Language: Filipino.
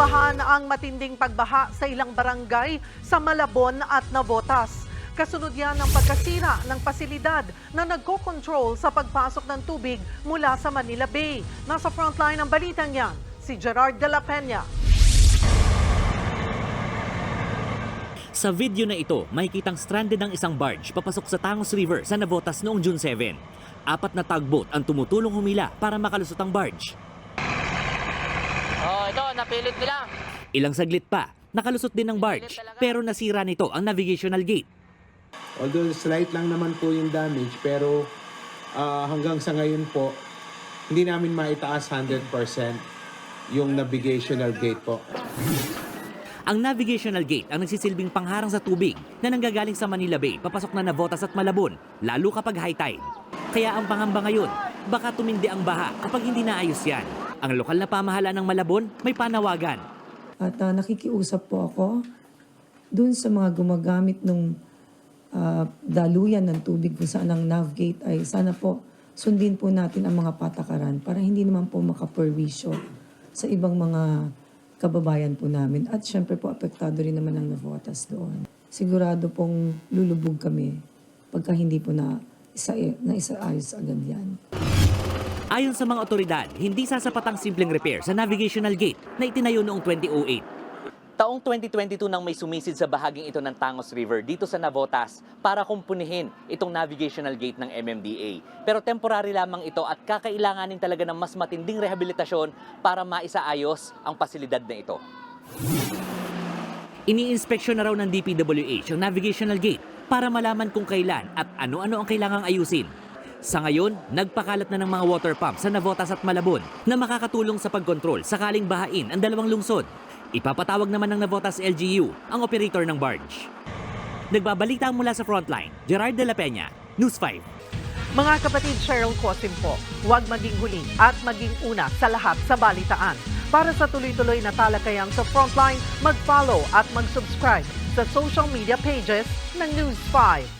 Inaasabahan ang matinding pagbaha sa ilang barangay sa Malabon at Navotas. Kasunod yan ng pagkasira ng pasilidad na nagko-control sa pagpasok ng tubig mula sa Manila Bay. Nasa frontline ng balitang yan, si Gerard de la Peña. Sa video na ito, makikitang stranded ang isang barge papasok sa Tangos River sa Navotas noong June 7. Apat na tugboat ang tumutulong humila para makalusot ang barge. Oh, ito, napilit nila. Ilang saglit pa, nakalusot din ang barge pero nasira nito ang navigational gate. Although slight lang naman po yung damage, pero ah, hanggang sa ngayon po, hindi namin maitaas 100% yung navigational gate po. Ang navigational gate ang nagsisilbing pangharang sa tubig na nanggagaling sa Manila Bay papasok na Navotas at Malabon, lalo kapag high tide. Kaya ang pangamba ngayon, baka tumindi ang baha kapag hindi naayos yan. Ang lokal na pamahalaan ng Malabon may panawagan. At ah, nakikiusap po ako dun sa mga gumagamit ng daluyan ng tubig kung saan ang navigate ay sana po sundin po natin ang mga patakaran para hindi naman po makaperwisyo sa ibang mga kababayan po namin. At syempre po apektado rin naman ang Navotas doon. Sigurado pong lulubog kami pagka hindi po na isa, na isaayos agad yan. Ayon sa mga otoridad, hindi sasapat ang simpleng repair sa navigational gate na itinayo noong 2008. Taong 2022 nang may sumisid sa bahaging ito ng Tangos River dito sa Navotas para kumpunihin itong navigational gate ng MMDA. Pero temporary lamang ito at kakailanganin talaga ng mas matinding rehabilitasyon para maisaayos ang pasilidad na ito. Iniinspeksyon na raw ng DPWH ang navigational gate para malaman kung kailan at ano-ano ang kailangang ayusin. Sa ngayon, nagpakalat na ng mga water pump sa Navotas at Malabon na makakatulong sa pagkontrol sakaling bahain ang dalawang lungsod. Ipapatawag naman ng Navotas LGU ang operator ng barge. Nagbabalita mula sa frontline, Gerard de la Peña, News 5. Mga kapatid Cheryl Cosim po, huwag maging huli at maging una sa lahat sa balitaan. Para sa tuloy-tuloy na talakayang sa Frontline, mag-follow at mag-subscribe sa social media pages ng News 5.